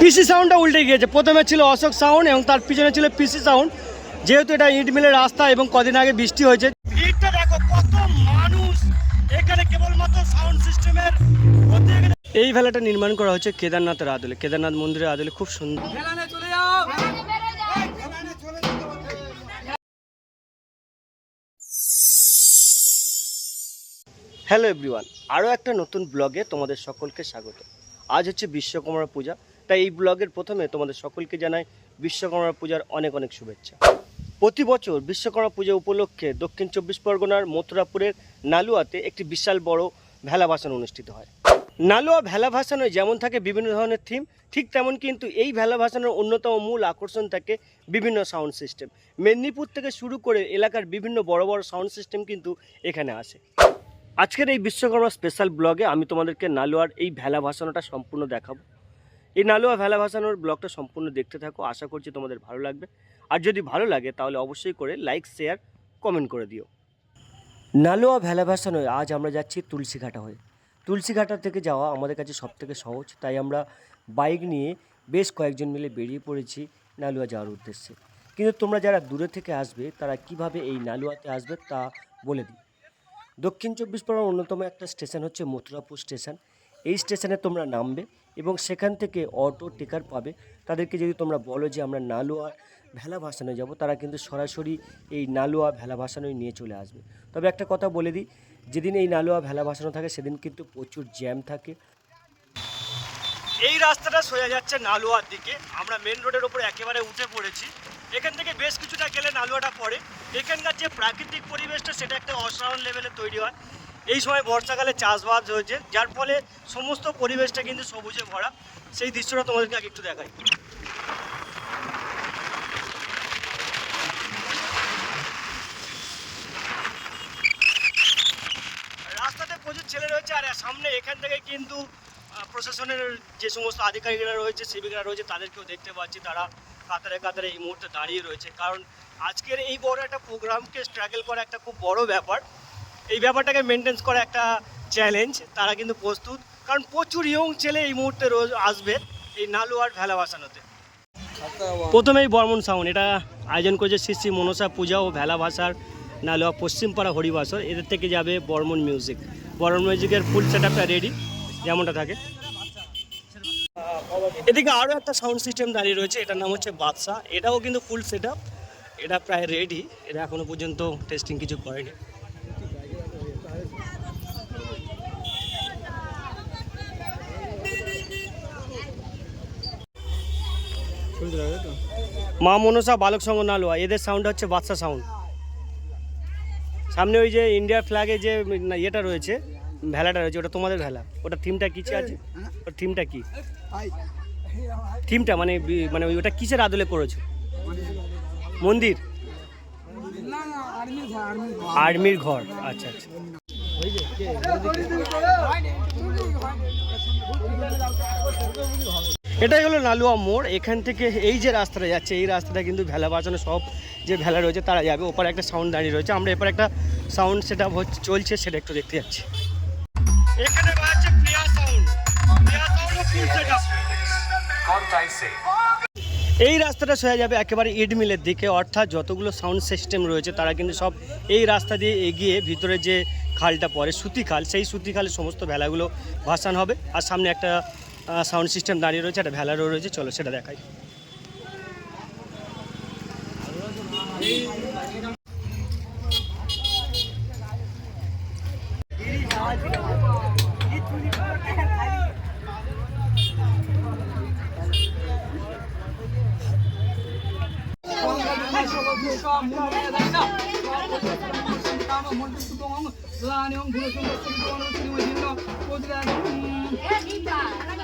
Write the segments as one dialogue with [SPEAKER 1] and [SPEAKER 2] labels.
[SPEAKER 1] পিসি সাউন্ডটা উল্টে গিয়েছে। প্রথমে ছিল অশোক সাউন্ড এবং তার পিছনে ছিল পিসি সাউন্ড যেহেতু এটা ইট মিলের রাস্তা এবং কদিন আগে বৃষ্টি হয়েছে। ভিড়টা দেখো কত মানুষ এখানে কেবলমাত্র সাউন্ড সিস্টেমের এই ভেলাটা নির্মাণ করা হচ্ছে কেদারনাথের আদলে। কেদারনাথ মন্দিরের আদলে খুব সুন্দর। হ্যালো এভরিওয়ান আরও একটা নতুন ব্লগে তোমাদের সকলকে স্বাগত। আজ হচ্ছে বিশ্বকুমার পূজা। তাই এই ব্লগের প্রথমে তোমাদের সকলকে জানাই বিশ্বকর্মা পূজার অনেক অনেক শুভেচ্ছা। প্রতি বছর বিশ্বকর্মা পূজা উপলক্ষে দক্ষিণ চব্বিশ পরগনার মথুরাপুরের নালুয়াতে একটি বিশাল বড় ভেলা ভাসান অনুষ্ঠিত হয়। নালুয়া ভেলা ভাসানোয় যেমন থাকে বিভিন্ন ধরনের থিম ঠিক তেমন কিন্তু এই ভেলা ভাসানোর অন্যতম মূল আকর্ষণ থাকে বিভিন্ন সাউন্ড সিস্টেম মেদিনীপুর থেকে শুরু করে এলাকার বিভিন্ন বড় বড় সাউন্ড সিস্টেম কিন্তু এখানে আসে। আজকের এই বিশ্বকর্মা স্পেশাল ব্লগে আমি তোমাদেরকে নালুয়ার এই ভেলা ভাসানোটা সম্পূর্ণ দেখাবো। এই নালুয়া ভেলা ভাসানোর ব্লগটা সম্পূর্ণ দেখতে থাকো, আশা করছি তোমাদের ভালো লাগবে। আর যদি ভালো লাগে তাহলে অবশ্যই করে লাইক শেয়ার কমেন্ট করে দিও। নালুয়া ভেলা ভাসানোয় আজ আমরা যাচ্ছি তুলসীঘাটা হয়ে। তুলসীঘাটা থেকে যাওয়া আমাদের কাছে সবথেকে সহজ, তাই আমরা বাইক নিয়ে বেশ কয়েকজন মিলে বেরিয়ে পড়েছি নালুয়া যাওয়ার উদ্দেশ্যে। কিন্তু তোমরা যারা দূরে থেকে আসবে, তারা কীভাবে এই নালুয়াতে আসবে তা বলে দিই। দক্ষিণ চব্বিশ পরগনার অন্যতম একটা স্টেশন হচ্ছে মথুরাপুর স্টেশন এই স্টেশনে তোমরা নামবে। এবং সেখান থেকে অটো টেকার পাবে। তাদেরকে যদি তোমরা বলো যে আমরা নালুয়া ভেলা ভাসানো যাব, তারা কিন্তু সরাসরি এই নালুয়া ভেলা ভাসানোয় নিয়ে চলে আসবে। তবে একটা কথা বলে দিই, যেদিন এই নালুয়া ভেলা ভাসানো থাকে, সেদিন কিন্তু প্রচুর জ্যাম থাকে। এই রাস্তাটা সোজা যাচ্ছে নালুয়ার দিকে। আমরা মেন রোডের ওপর একেবারে উঠে পড়েছি। এখান থেকে বেশ কিছুটা গেলে নালুয়াটা পড়ে। এখানকার যে প্রাকৃতিক পরিবেশটা, সেটা একটা অসাধারণ লেভেলে তৈরি হয়। এই সময় বর্ষাকালে চাষবাস হয়েছে, যার ফলে সমস্ত পরিবেশটা কিন্তু সবুজে ভরা। সেই দৃশ্যটা তোমাদেরকে আগে একটু দেখাই। রাস্তাতে প্রচুর ছেলে রয়েছে, আর সামনে এখান থেকে কিন্তু প্রশাসনের যে সমস্ত আধিকারিকরা রয়েছে, সিভিকরা রয়েছে, তাদেরকেও দেখতে পাচ্ছি। তারা কাতারে কাতারে এই মুহূর্তে দাঁড়িয়ে রয়েছে। কারণ আজকের এই বড় একটা প্রোগ্রামকে স্ট্রাগল করা একটা খুব বড় ব্যাপার। এই ব্যাপারটাকে মেনটেন্স করা একটা চ্যালেঞ্জ তারা কিন্তু প্রস্তুত। কারণ প্রচুর ইয়ং ছেলে এই মুহূর্তে রোজ আসবে এই নালুয়ার ভেলা ভাসানোতে। প্রথমেই বর্মন সাউন্ড, এটা আয়োজন করেছে শ্রী শ্রী মনসা পূজা ও ভেলা ভাষার নালুয়া পশ্চিমপাড়া হরিবাসর। এদের থেকে যাবে বর্মন মিউজিক বর্মন মিউজিকের ফুল সেট রেডি যেমনটা থাকে। এদিকে আরও একটা সাউন্ড সিস্টেম দাঁড়িয়ে রয়েছে, এটার নাম হচ্ছে বাদশা। এটাও কিন্তু ফুল সেট এটা প্রায় রেডি এটা এখনও পর্যন্ত টেস্টিং কিছু করেনি। মা মনসা বালক সংঘ নালুয়া এদের সাউন্ড হচ্ছে বাদশা সাউন্ড সামনে ওই যে ইন্ডিয়ার ফ্ল্যাগে যে ইয়েটা রয়েছে ভেলাটা রয়েছে ওটা তোমাদের ভেলা। ওটা থিমটা কিসে আছে? ওর থিমটা কি? থিমটা মানে মানে ওটা কিসের আদলে করেছ? মন্দির? আর্মির ঘর আচ্ছা আচ্ছা। এটাই হলো নালুয়া মোড়। এখান থেকে এই যে রাস্তাটা যাচ্ছে এই রাস্তাটা কিন্তু ভেলা বাঁচানো সব যে ভেলা রয়েছে তারা যাবে। ওপারে একটা সাউন্ড দাঁড়িয়ে রয়েছে। আমরা এপারে একটা সাউন্ড সেটা চলছে সেটা একটু দেখতে যাচ্ছি। এখানে বাজছে Priya sound Priya sound full setup এই রাস্তাটা সোজা যাবে একেবারে ইট মিলের দিকে। অর্থাৎ যতগুলো সাউন্ড সিস্টেম রয়েছে তারা কিন্তু সব এই রাস্তা দিয়ে এগিয়ে ভিতরে যে খালটা পড়ে সুতি খাল সেই সুতি খালে সমস্ত ভেলাগুলো ভাসান হবে। আর সামনে একটা সাউন্ড সিস্টেম দাঁড়িয়ে রয়েছে একটা ভ্যালারও রয়েছে চলো সেটা দেখাই।
[SPEAKER 2] খেলানে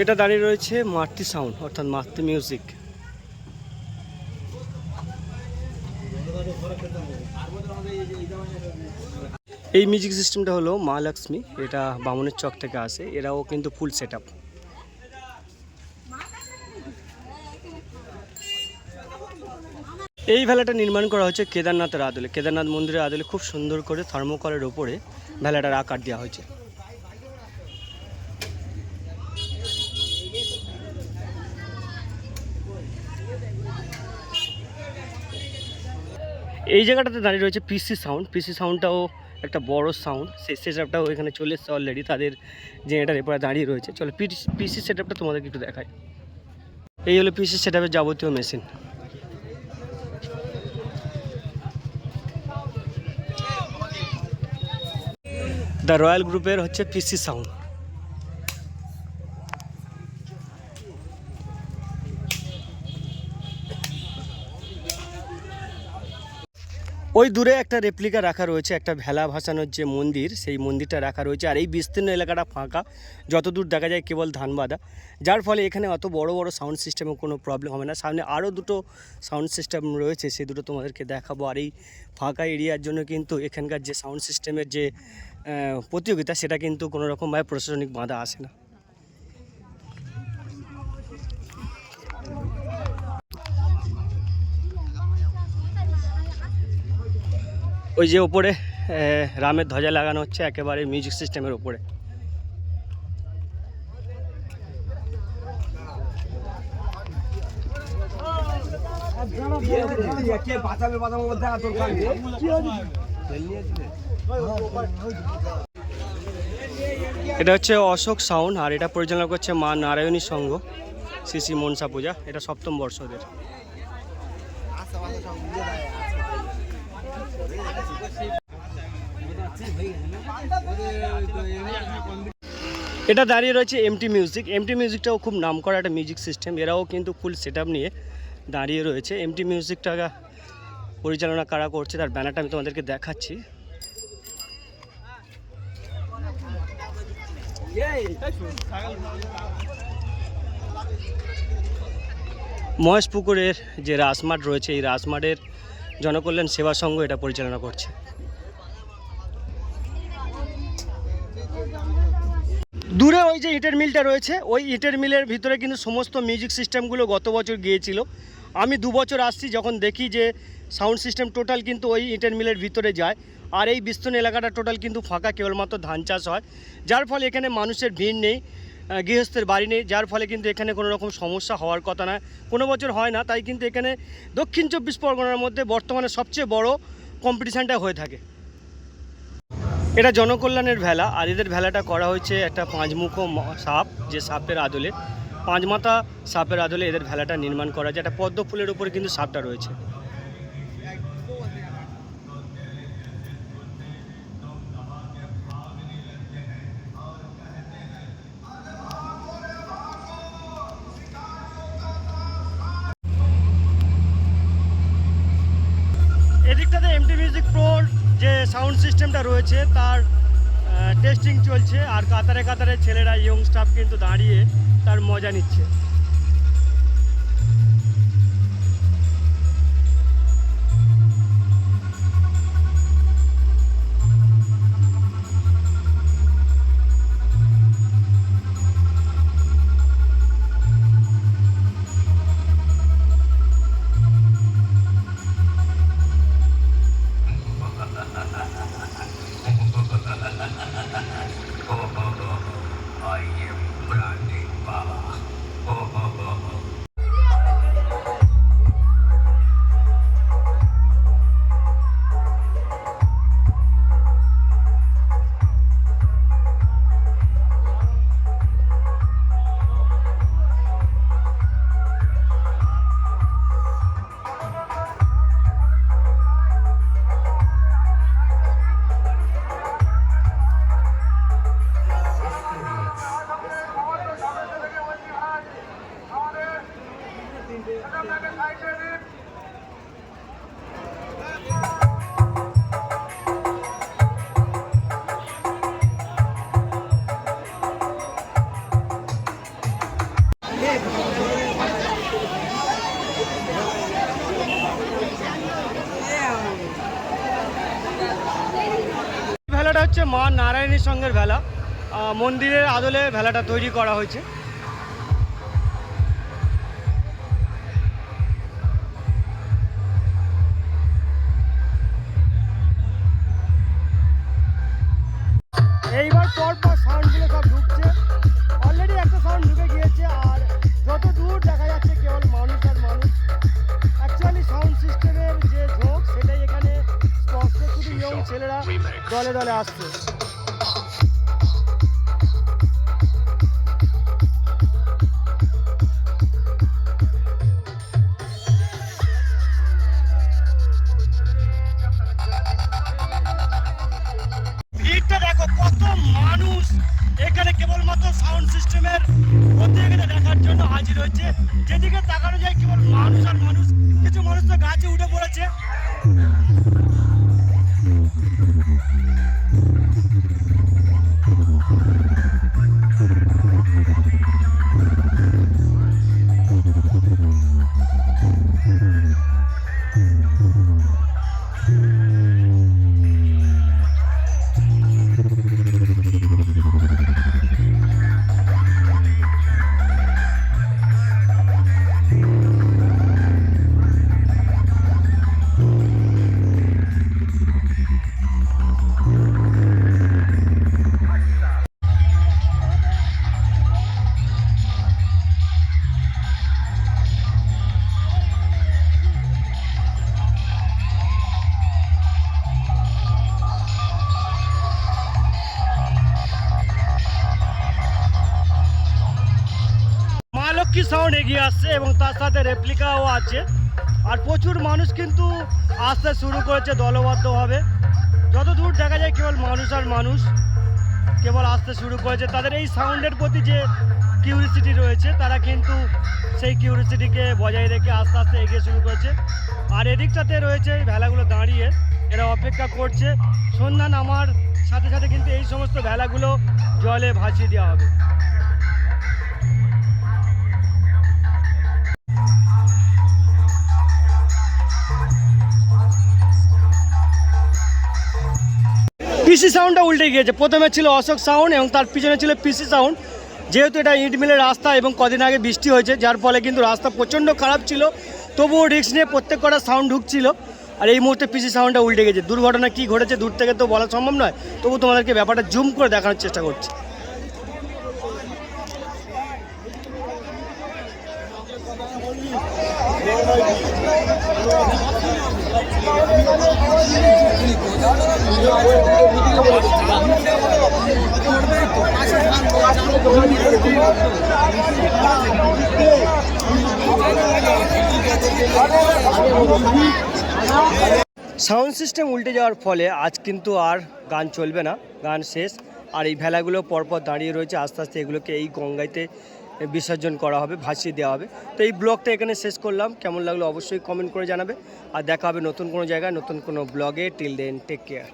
[SPEAKER 1] এটা দাঁড়িয়ে রয়েছে মাতৃ সাউন্ড অর্থাৎ মাতৃ মিউজিক এই মিউজিক সিস্টেমটা হলো মা লক্ষ্মী, এটা বামনের চক থেকে আসে, এরাও কিন্তু ফুল সেট আপ এই ভেলাটা নির্মাণ করা হয়েছে কেদারনাথের আদলে। কেদারনাথ মন্দিরের আদলে খুব সুন্দর করে থার্মোকলের ওপরে ভেলাটার আকার দেওয়া হয়েছে। এই জায়গাটাতে দাঁড়িয়ে রয়েছে পিসি সাউন্ড পিসি সাউন্ডটাও একটা বড় সাউন্ড সেই সেটআপটাও এখানে চলে এসছে অলরেডি তাদের এটার এরপরে দাঁড়িয়ে রয়েছে। চলো পিসি সেটআপটা তোমাদেরকে একটু দেখাই। এই হলো পিসি সেটআপের যাবতীয় মেশিন দ্য রয়্যাল গ্রুপের হচ্ছে পিসি সাউন্ড ওই দূরে একটা রেপ্লিকা রাখা রয়েছে, একটা ভেলা ভাসানোর যে মন্দির, সেই মন্দিরটা রাখা রয়েছে। আর এই বিস্তীর্ণ এলাকাটা ফাঁকা, যতদূর দেখা যায় কেবল ধান বাঁধা যার ফলে এখানে অত বড় বড় সাউন্ড সিস্টেমে কোনো প্রবলেম হবে না। সামনে আরও দুটো সাউন্ড সিস্টেম রয়েছে, সে দুটো তোমাদেরকে দেখাবো। আর এই ফাঁকা এরিয়ার জন্য কিন্তু এখানকার যে সাউন্ড সিস্টেমের যে প্রতিযোগিতা, সেটা কিন্তু কোনো রকমভাবে প্রশাসনিক বাঁধা আসে না। ওই যে ওপরে রামের ধ্বজা লাগানো হচ্ছে একেবারে মিউজিক সিস্টেমের ওপরে এটা হচ্ছে অশোক সাউন্ড আর এটা পরিচালনা করছে মা নারায়ণী সংঘ, শ্রী শ্রী মনসা পূজা। এটা সপ্তম বর্ষ ওদের। এটা দাঁড়িয়ে রয়েছে এমটি মিউজিক এমটি মিউজিকটাও খুব নাম করা একটা মিউজিক সিস্টেম এরাও কিন্তু ফুল সেট নিয়ে দাঁড়িয়ে রয়েছে। এমটি মিউজিকটা পরিচালনা কারা করছে তার ব্যানারটা আমি তোমাদেরকে দেখাচ্ছি। মহেশ পুকুরের যে রাজমাঠ রয়েছে, এই রাজমাঠের জনকল্যাণ সেবা সংঘ এটা পরিচালনা করছে। দূরে ওই যে ইটের মিলটা রয়েছে, ওই ইটের মিলের ভিতরে কিন্তু সমস্ত মিউজিক সিস্টেমগুলো গত বছর গিয়েছিল। আমি দু বছর আসছি যখন দেখি যে সাউন্ড সিস্টেম টোটাল কিন্তু ওই ইটের মিলের ভিতরে যায়, আর এই বিস্তীর্ণ এলাকাটা টোটাল কিন্তু ফাঁকা, কেবলমাত্র ধান চাষ হয়। যার ফলে এখানে মানুষের ভিড় নেই গৃহস্থের বাড়ি নেই, যার ফলে কিন্তু এখানে কোনো রকম সমস্যা হওয়ার কথা না। কোনো বছর হয় না, তাই কিন্তু এখানে দক্ষিণ চব্বিশ পরগনার মধ্যে বর্তমানে সবচেয়ে বড় কম্পিটিশানটা হয়ে থাকে। এটা জনকল্যাণের ভেলা, আর এদের ভেলাটা করা হয়েছে একটা পাঁচমুখ সাপ, যে সাপের আদলে। পাঁচমাথা সাপের আদলে এদের ভেলাটা নির্মাণ করা যায়। একটা পদ্ম ফুলের উপরে কিন্তু সাপটা রয়েছে। এদিকটাতে এমটি মিউজিক প্রোর যে সাউন্ড সিস্টেমটা রয়েছে তার টেস্টিং চলছে আর কাতারে কাতারে ছেলেরা ইয়ং স্টাফ কিন্তু দাঁড়িয়ে তার মজা নিচ্ছে। সঙ্গের ভেলা। আহ, মন্দিরের আদলে ভেলাটা তৈরি করা হয়েছে। এইবার পর পর সাউন্ডগুলো সব ঢুকছে। অলরেডি একটা সাউন্ড ঢুকে গিয়েছে আর যত দূর দেখা যাচ্ছে কেবল মানুষ আর মানুষ। অ্যাকচুয়ালি সাউন্ড সিস্টেমের যে ঝোঁক সেটাই এখানে স্পষ্ট। শুধু ইয়ং ছেলেরা দলে দলে আসছে। যেদিকে তাকানো রেপ্লিকাও আছে। আর প্রচুর মানুষ কিন্তু আসতে শুরু করেছে দলবদ্ধভাবে। যত দূর দেখা যায় কেবল মানুষ আর মানুষ কেবল আসতে শুরু করেছে। তাদের এই সাউন্ডের প্রতি যে কিউরিসিটি রয়েছে, তারা কিন্তু সেই কিউরিসিটিকে বজায় রেখে আস্তে আস্তে এগিয়ে শুরু করেছে। আর এদিকটাতে রয়েছে এই ভেলাগুলো দাঁড়িয়ে, এরা অপেক্ষা করছে। সন্ধ্যা নামার সাথে সাথে কিন্তু এই সমস্ত ভেলাগুলো জলে ভাসিয়ে দেওয়া হবে। পিসি সাউন্ডটা উল্টে গিয়েছে। প্রথমে ছিল অশোক সাউন্ড এবং তার পিছনে ছিল পিসি সাউন্ড যেহেতু এটা ইট মিলের রাস্তা এবং কদিন আগে বৃষ্টি হয়েছে, যার ফলে কিন্তু রাস্তা প্রচণ্ড খারাপ ছিল। তবুও রিক্স নিয়ে প্রত্যেক কটা সাউন্ড ঢুকছিল। আর এই মুহূর্তে পিসি সাউন্ডটা উল্টে গেছে দুর্ঘটনা কী ঘটেছে দূর থেকে তো বলা সম্ভব নয়। তবু তোমাদেরকে ব্যাপারটা জুম করে দেখানোর চেষ্টা করছি। সাউন্ড সিস্টেম উল্টে যাওয়ার ফলে আজ কিন্তু আর গান চলবে না, গান শেষ। আর এই ভেলাগুলো পরপর দাঁড়িয়ে রয়েছে, আস্তে আস্তে এগুলোকে এই গঙ্গাইতে বিসর্জন করা হবে, ভাসিয়ে দেওয়া হবে। তো এই ব্লগটা এখানে শেষ করলাম। কেমন লাগল অবশ্যই কমেন্ট করে জানাবে। আর দেখা হবে নতুন কোনো জায়গায়, নতুন কোনো ব্লগে। Till then take care